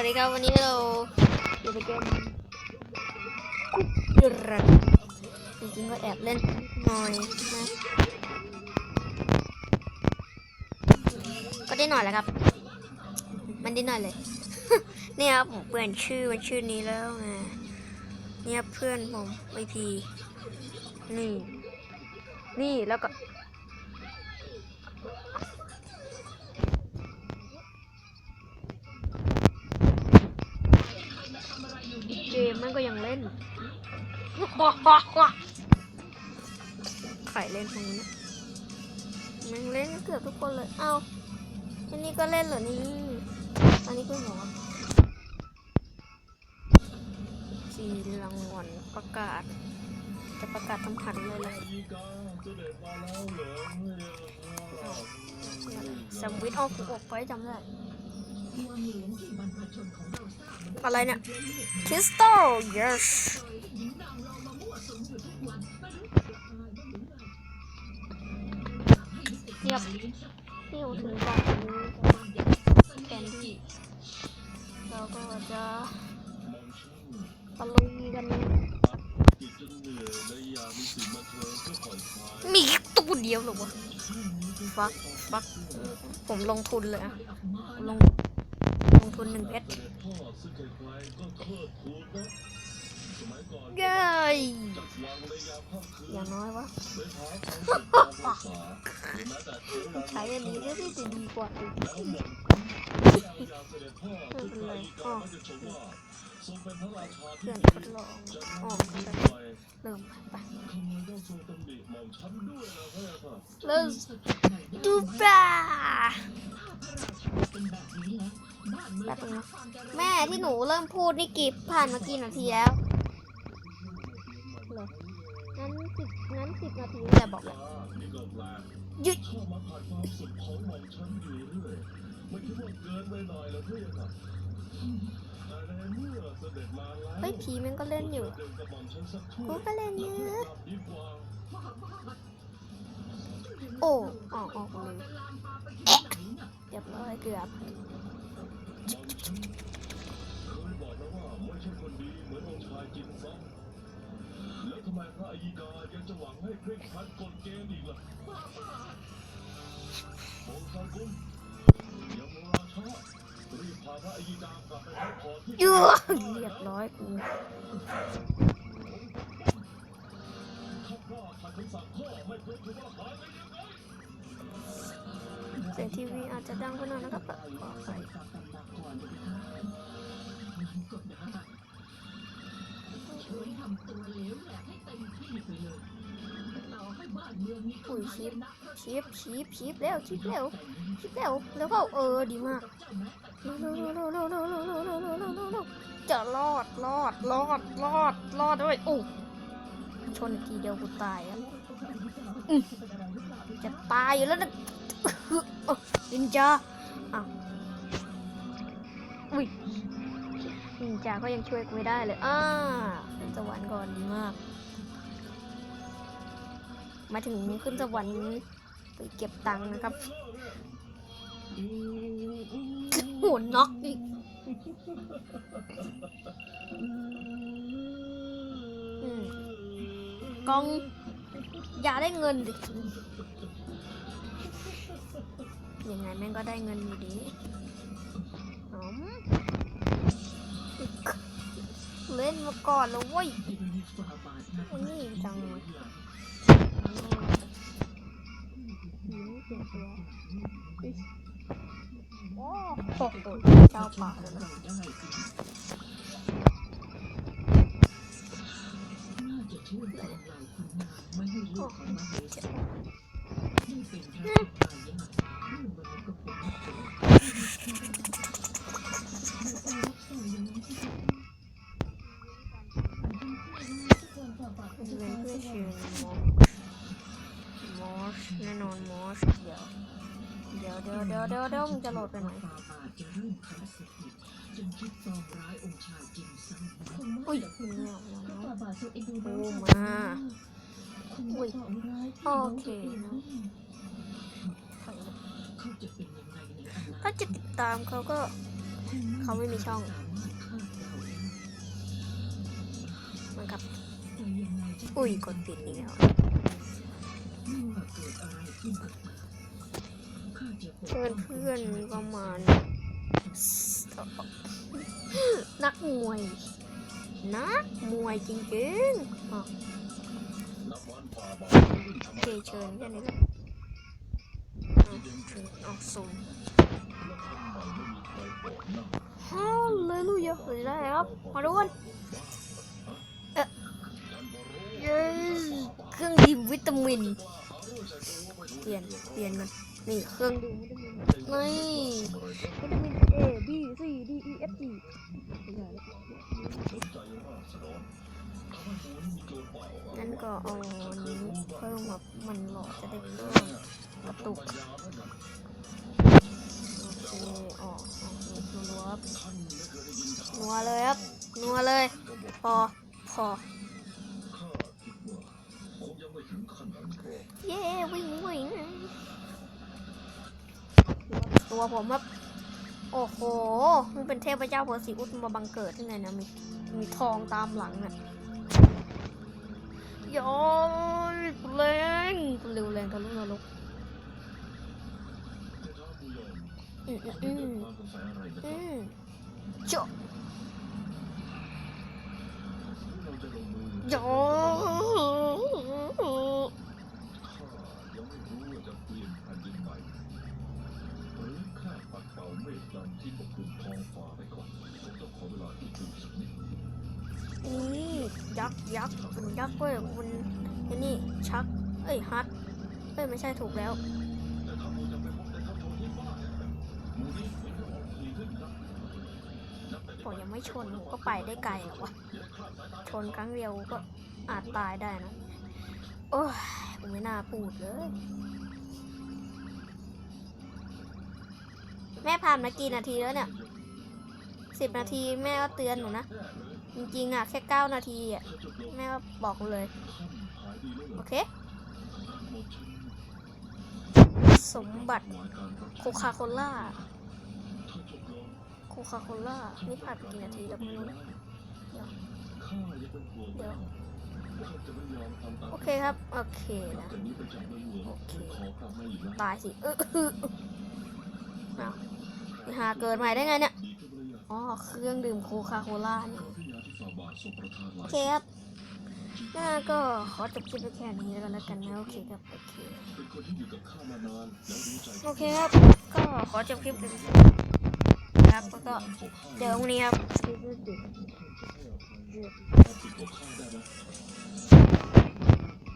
วัสดีครับ วันนี้เราอยู่ในเกมกุ๊กรันจริงๆก็แอบเล่นหน่อยนะก็ได้หน่อยแหละครับ มันได้หน่อยเลย เนี่ยครับผมเปลี่ยนชื่อเป็นชื่อนี้แล้วไงเนี่ยเพื่อนผมไอพีนี่ นี่แล้วก็่นก็ยังเล่นใครเล่นพวกนี้มันเล่นเกือบทุกคนเลย เอาอันนี้ก็เล่นเหรอนี่อันนี้คือหมอสีรางวัลประกาศ จะประกาศทำขันเลยเลยสวิตออกออกไปจำได้ อะไรเนี่ยคริสตัล yes เรียบเที่ยวถึงก่อนแกนดี้เราก็จะตะลุยกัน มีแค่ตัวเดียวเหรอวะฟักฟักผมลงทุนเลยอะลงลงทุนหนึ่งเไงไย่ยาลอย่างน้อยวะใช้อันนี้ก็จะดีกว่า ไม่เป็นไรอ๋อเพื่อนทดลองอ๋อเริ่มไปเริ่มดูป่าแป๊บนึงนะแม่ที่หนูเริ่มพูดนี่กี่ผ่านมากี่นาทีแล้วเหรองั้นสิบงั้นสิบนาทีแต่บอกหยุด มันคิดว่าเกินไปหน่อยแล้วเพื่อนครับแต่ในเมื่อเสด็จมาแล้วเฮ้ยผีมันก็เล่นอยู่กูก็เล่นเยอะดีโอ้ออกออกเลยเรียบร้เกือบเคยบอกแล้วว่าไม่ใช่คนดีเหมือนองชายจินซ้ำแล้วทำไมพระอีดายังจะหวังให้เคร่งครัดกฎเกณฑ์อีกล่ะอ้ซากุล ยูเรียบร้อยกูเสียงทีวีอาจจะดังไปหน่อยนะครับขอไปช่ทำตัวเลวแหละให้เต็มที่ไปเลยเราให้บ้านเมืองนี้ปุ๋ยชีพชีพชีพชีพแล้วชีพแล้วชีพแล้วแล้วก็เออดีมาก จะรอดรอดรอดรอดรอดด้วยโอ้ชนทีเดียวกูตายอะจะตายอยู่แล้วนะนินจาอ้าวอุ้ยนินจาก็ยังช่วยกูไม่ได้เลยอ่าขึ้นสวรรค์ก่อนดีมาก มาถึงขึ้นสวรรค์ไปเก็บตังค์นะครับ โหน็อกอีกกอง อย่าได้เงินดิยังไงแม่งก็ได้เงินอยู่ดีเล่นมาก่อนแล้วเว้ยโอ้ยนี่จังเลย โอ้โหเจ้าป่าเลยนะโอ้เจ็บเว้นเพื่อเชิญมอสมอสแน่นอนมอสเดี๋ยว เดี๋ยวเดี๋ยวเดี๋ยวเดี๋ยวเดี๋ยวมึงจะโหลดไปไหนอุ้ยเนี่ยโอ้มาอุ้ยโอเคนะถ้าจะติดตามเขาก็เขาไม่มีช่องมันครับ อุ้ยกดปิดอีกแล้ว เพื่อนเพื่อนประมาณ นักมวย นักมวยจริงๆอ๋อโอเคเชิญแค่นี้แหละออาสุ่มฮาเลลูยาเฮ้ยได้ครับ มาดูกันเอ๊ะเย้เครื่องดื่มวิตามิน เปลี่ยน เปลี่ยนมัน นี่เครื่องดื่มวิตามินนี่วิตามิน A B C D E F G งั้นก็เอานนี้เพิ่มแบบมันหลอดจะได้เพิ่มกระตุกโอเคออกออกนัวครับนัวเลยครับนัวเลย พอ พอ ตัวผมครับ โอ้โห มันเป็นเทพเจ้าเพอร์ซิอุสมาบังเกิดที่ไหนนะมีมีทองตามหลังน่ะย้อยแรงเร็วแรงทะลุนรกอืมอืมอืมโจโจ ยักษ์ยักษ์มันยักษ์เว้ยมันไอ้นี่ชัก เอ้ยฮัทเอ้ยไม่ใช่ถูกแล้วผมยังไม่ชนก็ไปได้ไกลหรอกวะชนครั้งเดียวก็อาจตายได้นะโอ้ยผมไม่น่าพูดเลย แม่ผ่านมากี่นาทีแล้วเนี่ยสิบนาทีแม่ก็เตือนหนูนะ จริงๆอะ แค่เก้านาทีอะ แม่บอกเลย โอเค สมบัติโคคาโคล่าโคคาโคล่านี่ผ่านไปกี่นาทีแล้วไม่รู้เดี๋ยวเดี๋ยวโอเคครับ โอเคนะ โอเค ตายสิเออหาเกิดใหม่ได้ไงเนี่ย อ๋อ เครื่องดื่มโคคาโคล่านี่ โอเคครับน่าก็ขอจบคลิปไปแค่นี้แล้วกันแล้วกันนะโอเคครับโอเคโอเคครับ ก็ขอจบคลิปไปครับแล้วก็เดี๋ยววันนี้ครับ